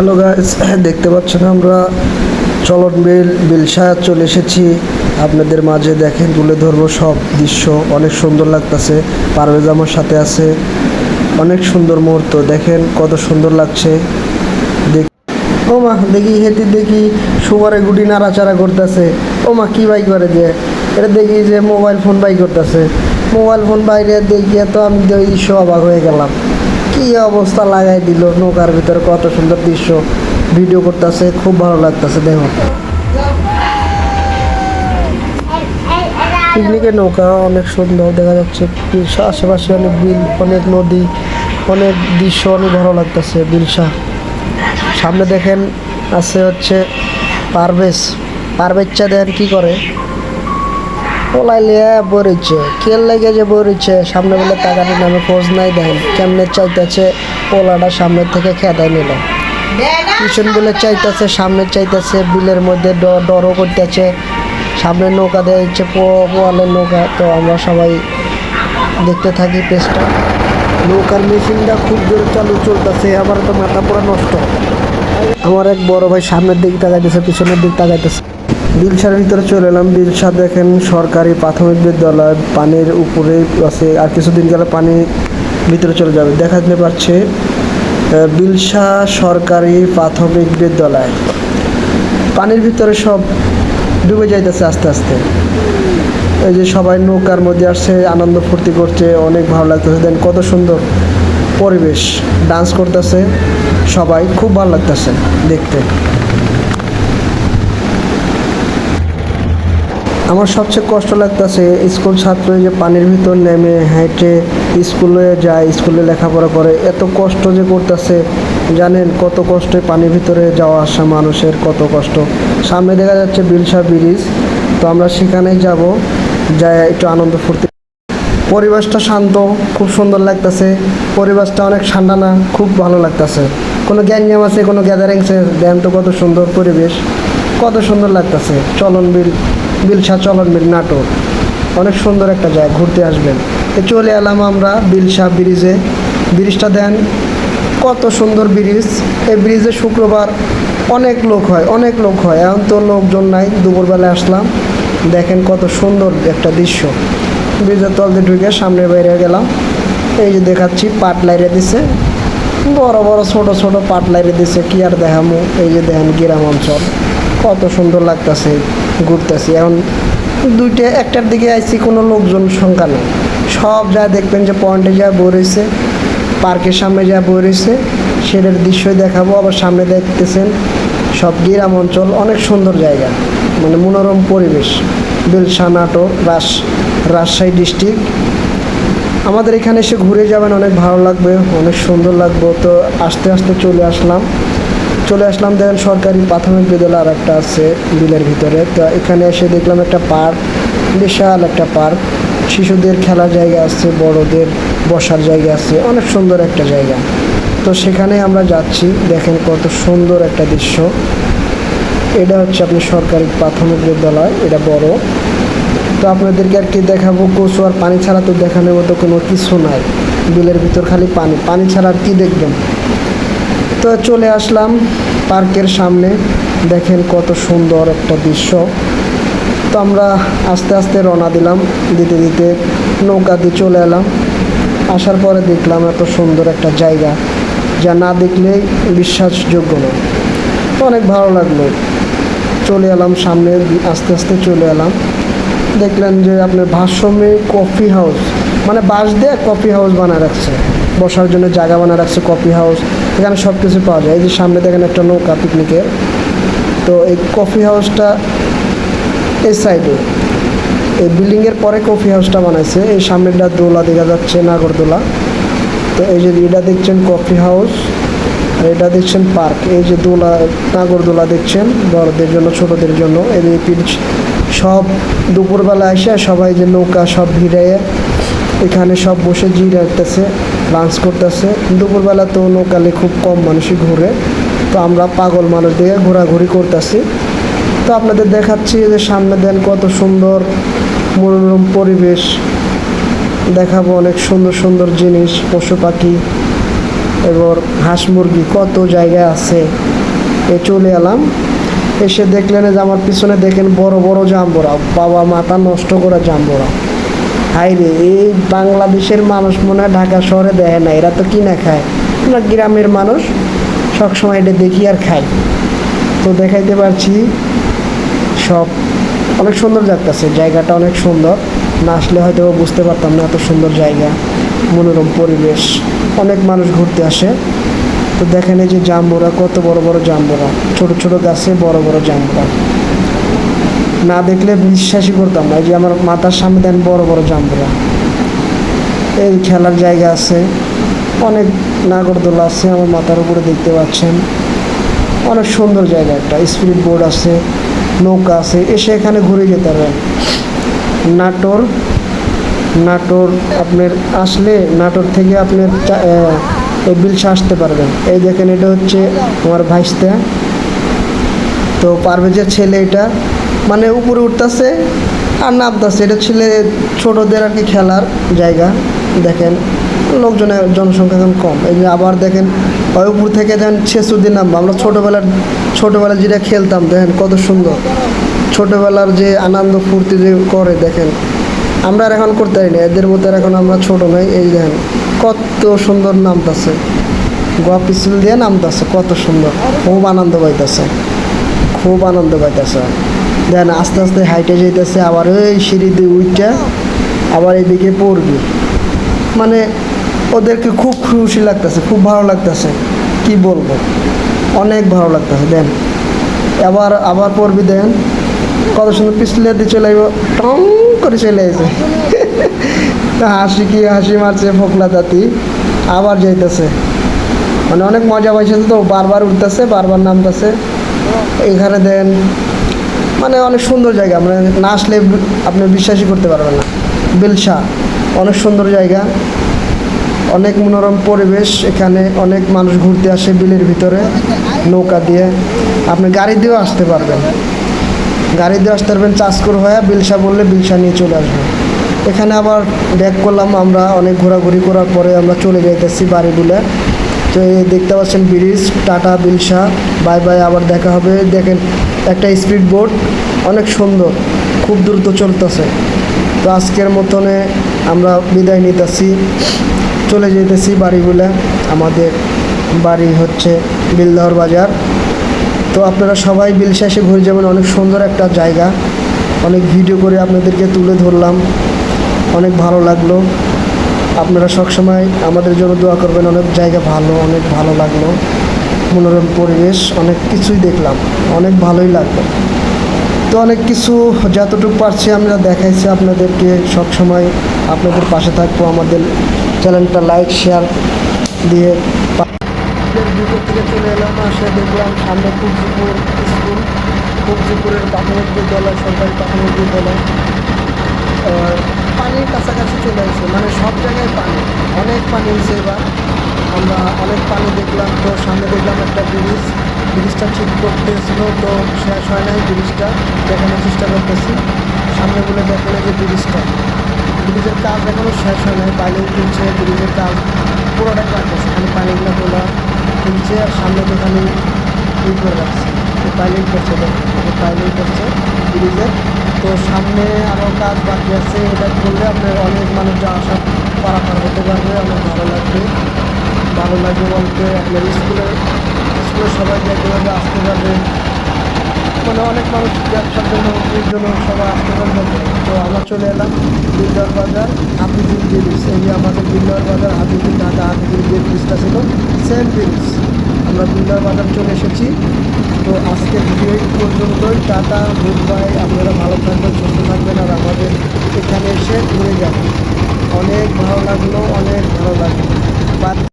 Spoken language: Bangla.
হ্যালো গাইস দেখতে পাচ্ছেন আমরা চলন বিল বিলসায় চলে এসেছি। আপনাদের মাঝে দেখেন, তুলে ধরবো সব দৃশ্য। অনেক সুন্দর লাগতেছে, পারভেজ আমার সাথে আছে। অনেক সুন্দর মুহূর্ত, দেখেন কত সুন্দর লাগছে। ও মা, দেখি হেঁটে দেখি সুপারে গুটি নাড়াচাড়া করতেছে। ও মা, কি বাই করে যে? এটা দেখি যে মোবাইল ফোন বাই করতেছে। মোবাইল ফোন বাইরে দেখিয়ে তো আমি দৃশ্য অবাক হয়ে গেলাম। কি অবস্থা লাগাই দিল, নৌকার ভিতরে কত সুন্দর দৃশ্য। ভিডিও করতেছে, খুব ভালো লাগতেছে, দেখো। পিকনিকের নৌকা অনেক সুন্দর, দেখা যাচ্ছে আশেপাশে অনেক বিল, অনেক নদী, অনেক দৃশ্য, অনেক ভালো লাগতেছে বিলসা সামনে দেখেন, আছে হচ্ছে পারভেজ। পারভেজ চা দেন কি করে? ওলাই লিয়ে বরিছে, কেল লেগে যে বরিছে, সামনে বলে টাকাটি নামে খোঁজ নাই দেন কেমনে চাইতেছে ওলাটা সামনের থেকে খেদাই নিল। পিছন বলে চাইতেছে, সামনে চাইতেছে, বিলের মধ্যে ডরও করতেছে, সামনে নৌকা দেওয়া হচ্ছে পোয়ালের নৌকা। তো আমরা সবাই দেখতে থাকি পেজটা নৌকার মেশিনটা খুব জোরে চালু চলতেছে আমার তো মাথা পুরো নষ্ট। আমার এক বড় ভাই সামনের দিক তাকাইতেছে, পিছনের দিক তাকাইতেছে। বিলসার ভিতরে চলে এলাম। বিলসা দেখেন সরকারি প্রাথমিক বিদ্যালয়, পানির উপরে আছে, আর কিছুদিন গেলে পানি ভিতরে চলে যাবে। দেখা যেতে পারছে বিলসা সরকারি প্রাথমিক বিদ্যালয়। পানির ভিতরে সব ডুবে যাইতেছে আস্তে আস্তে। এই যে সবাই নৌকার মধ্যে আসছে, আনন্দ ফুর্তি করছে, অনেক ভালো লাগতেছে। দেন কত সুন্দর পরিবেশ, ডান্স করতেছে সবাই, খুব ভালো লাগতেছে দেখতে। আমার সবচেয়ে কষ্ট লাগতেছে, স্কুল ছাত্র যে পানির ভিতর নেমে হেঁটে স্কুলে যায়, স্কুলে লেখাপড়া করে, এত কষ্ট যে করতেছে। জানেন কত কষ্টে পানির ভিতরে যাওয়া আসা মানুষের কত কষ্ট। সামনে দেখা যাচ্ছে বিলসা ব্রিজ, তো আমরা সেখানেই যাব, যাই একটু আনন্দ ফুর্তি। পরিবেশটা শান্ত, খুব সুন্দর লাগতেছে। পরিবেশটা অনেক ঠান্ডা না, খুব ভালো লাগতেছে। কোনো গ্যাঞ্জাম আছে, কোনো গ্যাদারিংসে দেন তো কত সুন্দর পরিবেশ। কত সুন্দর লাগতেছে, চলন বিল। বিলসা চলন বিল নাটক। অনেক সুন্দর একটা জায়গা, ঘুরতে আসবেন। চলে এলাম আমরা বিলসা ব্রিজে। ব্রিজটা দেন, কত সুন্দর ব্রিজ। এই ব্রিজে শুক্রবার অনেক লোক হয়, অনেক লোক হয়। এখন তো লোকজন নাই, দুপুরবেলা আসলাম। দেখেন কত সুন্দর একটা দৃশ্য। ব্রিজের তল দিয়ে ঢুকে সামনে বাইরে গেলাম। এই যে দেখাচ্ছি, পাট লাইরে দিছে। বড় বড়, ছোট ছোট পাট লাইরে দিছে, কি আর দেখামো? এই যে দেখেন গ্রাম অঞ্চল। কত সুন্দর লাগতেছে, ঘুরতেছি। এখন দুইটা, একটার দিকে আইছি, কোনো লোকজন সংখ্যা নেই। সব যা দেখবেন যে পয়েন্টে যা বই রয়েছে, পার্কের সামনে যা বই রয়েছে, সেটার দৃশ্যই দেখাবো। আবার সামনে দেখতেছেন সব গ্রাম অঞ্চল, অনেক সুন্দর জায়গা। মানে মনোরম পরিবেশ। বেলসা নাটোর রাস, রাজশাহী ডিস্ট্রিক্ট। আমাদের এখানে এসে ঘুরে যাবেন, অনেক ভালো লাগবে, অনেক সুন্দর লাগবে। তো আস্তে আস্তে চলে আসলাম। চলে আসলাম, দেখেন সরকারি প্রাথমিক বিদ্যালয় আর একটা আছে বিলের ভিতরে। তো এখানে এসে দেখলাম একটা পার্ক, বিশাল একটা পার্ক। শিশুদের খেলার জায়গা আছে, বড়দের বসার জায়গা আছে, অনেক সুন্দর একটা জায়গা। তো সেখানে আমরা যাচ্ছি, দেখেন কত সুন্দর একটা দৃশ্য। এটা হচ্ছে আপনি সরকারি প্রাথমিক বিদ্যালয়, এটা বড়। তো আপনাদেরকে আর কি দেখাবো কচু আর পানি ছাড়া তো দেখানোর মতো কোনো কিছু নাই। বিলের ভিতর খালি পানি পানি ছাড়া আর কি দেখবেন? তো চলে আসলাম পার্কের সামনে। দেখেন কত সুন্দর একটা দৃশ্য। তো আমরা আস্তে আস্তে রওনা দিলাম, দিতে দিতে নৌকা দিয়ে চলে এলাম। আসার পরে দেখলাম এত সুন্দর একটা জায়গা, যা না দেখলেই বিশ্বাসযোগ্য না তো অনেক ভালো লাগল। চলে এলাম সামনে, আস্তে আস্তে চলে এলাম। দেখলেন যে আপনার ভাষ্যমে কফি হাউস মানে বাঁশ দিয়ে কফি হাউস বানায় রাখছে। বসার জন্য জায়গা বানায় রাখছে কফি হাউস এখানে সব কিছু পাওয়া যায়। এই যে সামনে দেখেন একটা নৌকা পিকনিকের তো এই কফি হাউসটা এই সাইডে এই বিল্ডিংয়ের পরে কফি হাউসটা বানাইছে। এই সামনেটা দোলা দেখা যাচ্ছে নাগরদোলা তো এই যে এটা দেখছেন কফি হাউস আর এটা দেখছেন পার্ক এই যে দোলা নাগরদোলা দেখছেন বড়দের জন্য, ছোটদের জন্য। এই পিচ সব দুপুরবেলা এসে সবাই যে নৌকা সব ভিড়ে এখানে সব বসে জি রাখতেছে লাঞ্চ করতেছে। দুপুরবেলা তো নৌকালে খুব কম মানুষই ঘুরে। তো আমরা পাগল মানুষ দিয়ে ঘোরাঘুরি করতেছি। তো আপনাদের দেখাচ্ছি যে সামনে দেন কত সুন্দর মনোরম পরিবেশ। দেখাবো অনেক সুন্দর সুন্দর জিনিস, পশু পাখি, এবার হাঁস মুরগি, কত জায়গা আছে। এ চলে এলাম। এসে দেখলেন যে আমার পিছনে দেখেন বড় বড় জাম্বুরা। বাবা মাথা নষ্ট করা জাম্বুরা। হাই রে এই বাংলাদেশের মানুষ মনে হয় ঢাকা শহরে দেয় না, এরা তো কিনা খায়। আমরা গ্রামের মানুষ, সবসময় এটা দেখি আর খাই। তো দেখাইতে পারছি, সব অনেক সুন্দর লাগতেছে জায়গাটা অনেক সুন্দর। না আসলে হয়তো বুঝতে পারতাম না এত সুন্দর জায়গা, মনোরম পরিবেশ, অনেক মানুষ ঘুরতে আসে। তো দেখেন এই যে জাম্বুরা, কত বড় বড় জাম্বুরা, ছোট ছোট গাছে বড় বড় জাম্বুরা। না দেখলে বিশ্বাসই করতাম না। যে আমার মাথার সামনে দেন বড় বড় জাম্বুরা। এই খেলার জায়গা আছে। অনেক নাগরদোলা আছে, আমার মাথার উপরে দেখতে পাচ্ছেন। অনেক সুন্দর জায়গা একটা। স্পিরিট বোর্ড আছে, নৌকা আছে, এসে এখানে ঘুরে যেতে পারবেন। নাটোর নাটোর আপনার আসলে নাটোর থেকে আপনার এই বিলসা আসতে পারবেন। এই দেখেন এটা হচ্ছে আমার ভাইস্তা। তো পারভেজের ছেলে এটা। মানে উপরে উঠতেছে আর নামতেছে। এটা ছেলে ছোটদের আর কি খেলার জায়গা, দেখেন। লোকজনের জনসংখ্যা এখন কম। এই যে আবার দেখেন উপর থেকে যেন ছেসুদ্দিন নামবো আমরা ছোটোবেলার, ছোটোবেলায় যেটা খেলতাম, দেখেন কত সুন্দর। ছোটোবেলার যে আনন্দ ফুর্তি যে করে, দেখেন। আমরা আর এখন করতে পারি না, এদের মধ্যে এখন আমরা ছোটো নই। এই দেখেন, কত সুন্দর নামতাছে। গোয়া পিছল দিয়ে নামতাছে, কত সুন্দর। খুব আনন্দ পাইতেছে। খুব আনন্দ পাইতেছে। দেন আস্তে আস্তে হাইটে যেতেছে আবার ওই সিঁড়ি দিয়ে উইটা আবার এদিকে পড়বি। মানে ওদেরকে খুব খুশি লাগতেছে, খুব ভালো লাগতেছে। কি বলব? অনেক ভালো লাগতেছে, দেন। আবার আবার পড়বি, দেন। কত সুন্দর পিছলে দিয়ে চলে আইব, টং করে চলে আসে হাসি কি হাসি মারছে ফোকলা দাতি আবার যাইতেছে। মানে অনেক মজা পাইছে তো, বারবার উঠতেছে, বারবার নামতেছে। এখানে দেন মানে অনেক সুন্দর জায়গা মানে না আসলে আপনি বিশ্বাসই করতে পারবেন না। বিলসা, অনেক সুন্দর জায়গা, অনেক মনোরম পরিবেশ, এখানে অনেক মানুষ ঘুরতে আসে বিলের ভিতরে, নৌকা দিয়ে। আপনি গাড়ি দিয়েও আসতে পারবেন। গাড়ি দিয়ে আসতে পারবেন চাষকুর হয়ে, বিলসা বললে বিলসা নিয়ে চলে আসবেন। এখানে আবার ব্যাক করলাম আমরা, অনেক ঘোরাঘুরি করার পরে আমরা চলে যাইতেছি বাড়ি তো দেখতে পাচ্ছেন bridge, tata Bilsa bye bye, আবার দেখা হবে। দেখেন, একটা স্পিড বোট অনেক সুন্দর, খুব দ্রুত চলতেছে। তো আজকের মতনে আমরা বিদায় নিতেছি। চলে যেতেছি বাড়িগুলো। আমাদের বাড়ি হচ্ছে বিলদহর বাজার। তো আপনারা সবাই বিলসা এসে ঘুরে যাবেন। অনেক সুন্দর একটা জায়গা। অনেক ভিডিও করে আপনাদেরকে তুলে ধরলাম। অনেক ভালো লাগল। আপনারা সবসময় আমাদের জন্য দোয়া করবেন, অনেক জায়গা ভালো, অনেক ভালো লাগল। মনোরম পরিবেশ, অনেক কিছুই দেখলাম, অনেক ভালোই লাগল। তো অনেক কিছু যতটুকু পারছি আমরা দেখাইছি আপনাদেরকে। সবসময় আপনাদের পাশে থাকব, আমাদের চ্যানেলটা লাইক, শেয়ার দিয়ে ভিতর থেকে চলে এলাম আসে দেখলাম সামনে কুকজিপুর স্কুল। কুকজিপুরের প্রাথমিক বিদ্যালয়, সরকারি প্রাথমিক বিদ্যালয়। পানির কাছাকাছি চলে আসছে মানে সব জায়গায় পানি, অনেক পানি হয়েছে এবার। আমরা অনেক পানি দেখলাম, তো সামনে দেখলাম একটা ব্রিজ, ব্রিজটা ঠিক করতেছিল তো শেষ হয় নাই ব্রিজটা, দেখানোর চেষ্টা করতেছি। সামনে বলে এই যে ব্রিজটা। ব্রিজের কাজ এখনও শেষ হয় নাই পাইলিং তুলছে ব্রিজের কাজ পুরোটাই কাটতেছে খালি পানিগুলো তোলা তুলছে আর সামনে তো খালি ই করে রাখছে। পাইলিং করছে পাইলিং করছে ব্রিজের তো সামনে আরও কাজ বাকি আছে, এটা করলে আপনার অনেক মানুষ যা আসা পারাপার হতে পারবে অনেক ভালো লাগবে। ভালো লাগবে বলতে আপনার স্কুলে স্কুলে সবাই দেখতে আসতে পারবে। মানে অনেক মানুষ ব্যবসার জন্য নৌকরির জন্য সবাই আসতে পারবে। তো আমরা চলে এলাম বিল্ডার বাজার হাতিঝিল ব্রিজ এই যে আমাদের বিল্ডার বাজার হাতিঝিল ঢাকা হাতিঝিল যে ব্রিজটা ছিল সেম ব্রিজ আমরা বিল্ডার বাজার চলে এসেছি। তো আজকে ভিডিও পর্যন্তই। টাটা গুড বাই আপনারা ভালো থাকবেন, সুস্থ থাকবেন, আর আমাদের এখানে এসে ঘুরে যাবেন। অনেক ভালো লাগল, অনেক ভালো লাগল।